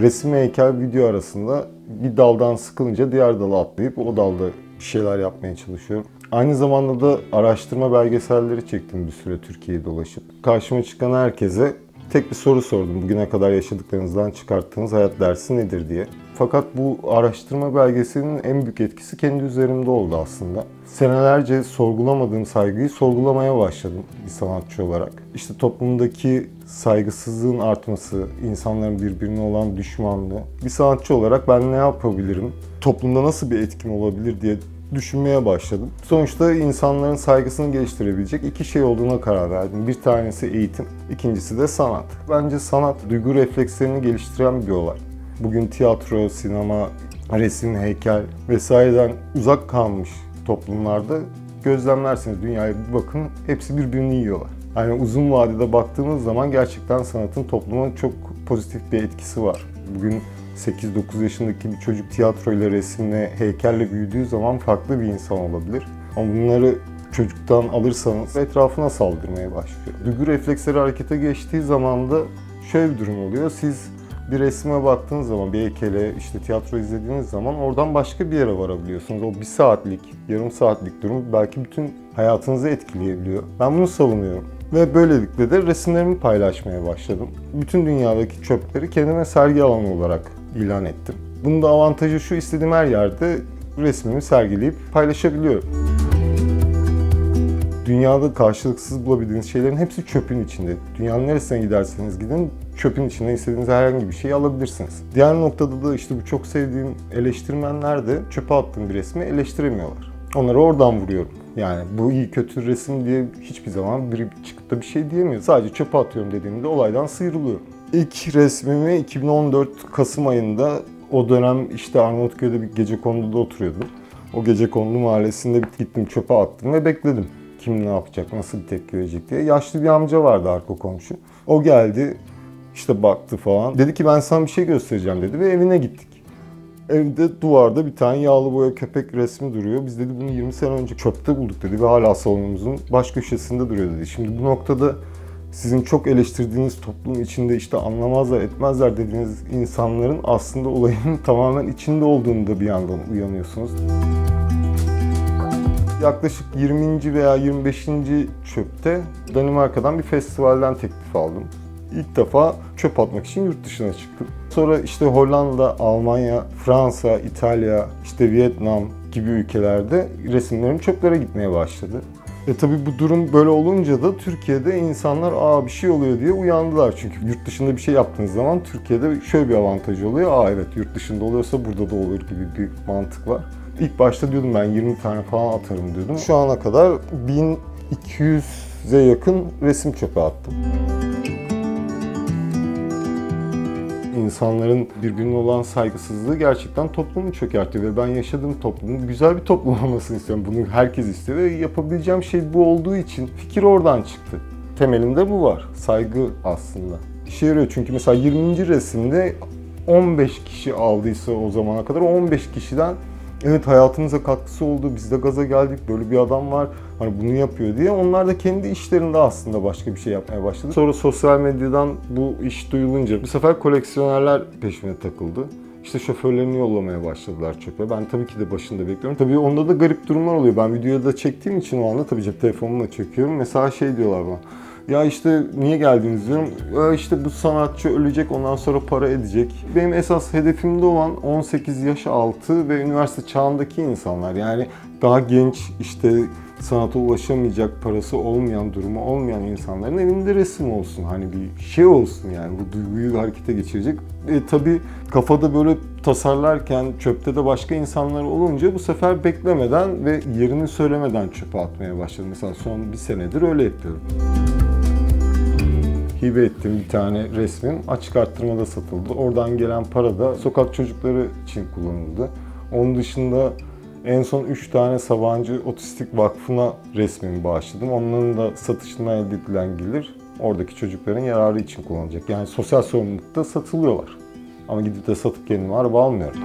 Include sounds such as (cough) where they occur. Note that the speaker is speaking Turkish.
Resim ve heykel video arasında bir daldan sıkılınca diğer dala atlayıp o dalda bir şeyler yapmaya çalışıyorum. Aynı zamanda da araştırma belgeselleri çektim bir süre Türkiye'yi dolaşıp. Karşıma çıkan herkese tek bir soru sordum. Bugüne kadar yaşadıklarınızdan çıkarttığınız hayat dersi nedir diye. Fakat bu araştırma belgeselinin en büyük etkisi kendi üzerimde oldu aslında. Senelerce sorgulamadığım saygıyı sorgulamaya başladım bir sanatçı olarak. İşte toplumdaki saygısızlığın artması, insanların birbirine olan düşmanlığı. Bir sanatçı olarak ben ne yapabilirim? Toplumda nasıl bir etkim olabilir diye düşünmeye başladım. Sonuçta insanların saygısını geliştirebilecek iki şey olduğuna karar verdim. Bir tanesi eğitim, ikincisi de sanat. Bence sanat duygu reflekslerini geliştiren bir olay. Bugün tiyatro, sinema, resim, heykel vesaireden uzak kalmış toplumlarda gözlemlersiniz dünyaya bir bakın hepsi birbirini yiyorlar. Yani uzun vadede baktığımız zaman gerçekten sanatın topluma çok pozitif bir etkisi var. Bugün 8-9 yaşındaki bir çocuk tiyatroyla, resimle, heykelle büyüdüğü zaman farklı bir insan olabilir. Ama bunları çocuktan alırsanız etrafına saldırmaya başlıyor. Duygu refleksleri harekete geçtiği zaman da şöyle bir durum oluyor. Siz bir resme baktığınız zaman, bir heykele, işte tiyatro izlediğiniz zaman oradan başka bir yere varabiliyorsunuz. O bir saatlik, yarım saatlik durum belki bütün hayatınızı etkileyebiliyor. Ben bunu savunuyorum. Ve böylelikle de resimlerimi paylaşmaya başladım. Bütün dünyadaki çöpleri kendime sergi alanı olarak ilan ettim. Bunun da avantajı şu, istediğim her yerde resmimi sergileyip paylaşabiliyorum. Dünyada karşılıksız bulabildiğiniz şeylerin hepsi çöpün içinde. Dünyanın neresine giderseniz gidin çöpün içinden istediğiniz herhangi bir şeyi alabilirsiniz. Diğer noktada da işte bu çok sevdiğim eleştirmenler de çöpe attığım bir resmi eleştiremiyorlar. Onları oradan vuruyorum. Yani bu iyi kötü resim diye hiçbir zaman biri çıkıp da bir şey diyemiyor. Sadece çöpe atıyorum dediğimde olaydan sıyrılıyorum. İlk resmimi 2014 Kasım ayında o dönem işte Arnavutköy'de bir gece konuda oturuyordum. O gece kondu mahallesinde gittim çöpe attım ve bekledim. Kim ne yapacak, nasıl bir tepki verecek diye. Yaşlı bir amca vardı arka komşu. O geldi, işte baktı falan. Dedi ki ben sana bir şey göstereceğim dedi ve evine gittik. Evde duvarda bir tane yağlı boya köpek resmi duruyor. Biz dedi bunu 20 sene önce çöpte bulduk dedi ve hala salonumuzun baş köşesinde duruyor dedi. Şimdi bu noktada sizin çok eleştirdiğiniz toplum içinde işte anlamazlar etmezler dediğiniz insanların aslında olayın (laughs) tamamen içinde olduğunu da bir yandan uyanıyorsunuz. Yaklaşık 20. veya 25. çöpte Danimarka'dan bir festivalden teklif aldım. İlk defa çöp atmak için yurt dışına çıktım. Sonra işte Hollanda, Almanya, Fransa, İtalya, işte Vietnam gibi ülkelerde resimlerim çöplere gitmeye başladı. E tabi bu durum böyle olunca da Türkiye'de insanlar aa bir şey oluyor diye uyandılar. Çünkü yurt dışında bir şey yaptığınız zaman Türkiye'de şöyle bir avantaj oluyor. Aa evet yurt dışında oluyorsa burada da olur gibi bir mantık var. İlk başta diyordum ben 20 tane falan atarım diyordum. Şu ana kadar 1200'e yakın resim çöpe attım. İnsanların birbirine olan saygısızlığı gerçekten toplumu çökertiyor ve ben yaşadığım toplumun güzel bir toplum (laughs) olmasını istiyorum. Bunu herkes istiyor ve yapabileceğim şey bu olduğu için fikir oradan çıktı. Temelinde bu var. Saygı aslında. İşe yarıyor çünkü mesela 20. resimde 15 kişi aldıysa o zamana kadar o 15 kişiden evet hayatımıza katkısı oldu, biz de gaza geldik, böyle bir adam var, hani bunu yapıyor diye. Onlar da kendi işlerinde aslında başka bir şey yapmaya başladı. Sonra sosyal medyadan bu iş duyulunca bu sefer koleksiyonerler peşine takıldı. İşte şoförlerini yollamaya başladılar çöpe. Ben tabii ki de başında bekliyorum. Tabii onda da garip durumlar oluyor. Ben videoyu da çektiğim için o anda tabii cep telefonumla çekiyorum. Mesela şey diyorlar bana. Ya işte niye geldiniz diyorum. Ya işte bu sanatçı ölecek ondan sonra para edecek. Benim esas hedefimde olan 18 yaş altı ve üniversite çağındaki insanlar. Yani daha genç işte sanata ulaşamayacak parası olmayan, durumu olmayan insanların evinde resim olsun. Hani bir şey olsun yani bu duyguyu harekete geçirecek. E, tabii kafada böyle tasarlarken çöpte de başka insanlar olunca bu sefer beklemeden ve yerini söylemeden çöpe atmaya başladım. Mesela son bir senedir öyle yapıyorum hibe ettim bir tane resmim. Açık arttırmada satıldı. Oradan gelen para da sokak çocukları için kullanıldı. Onun dışında en son 3 tane Sabancı Otistik Vakfı'na resmimi bağışladım. Onların da satışından elde edilen gelir oradaki çocukların yararı için kullanılacak. Yani sosyal sorumlulukta satılıyorlar. Ama gidip de satıp kendime araba almıyorum.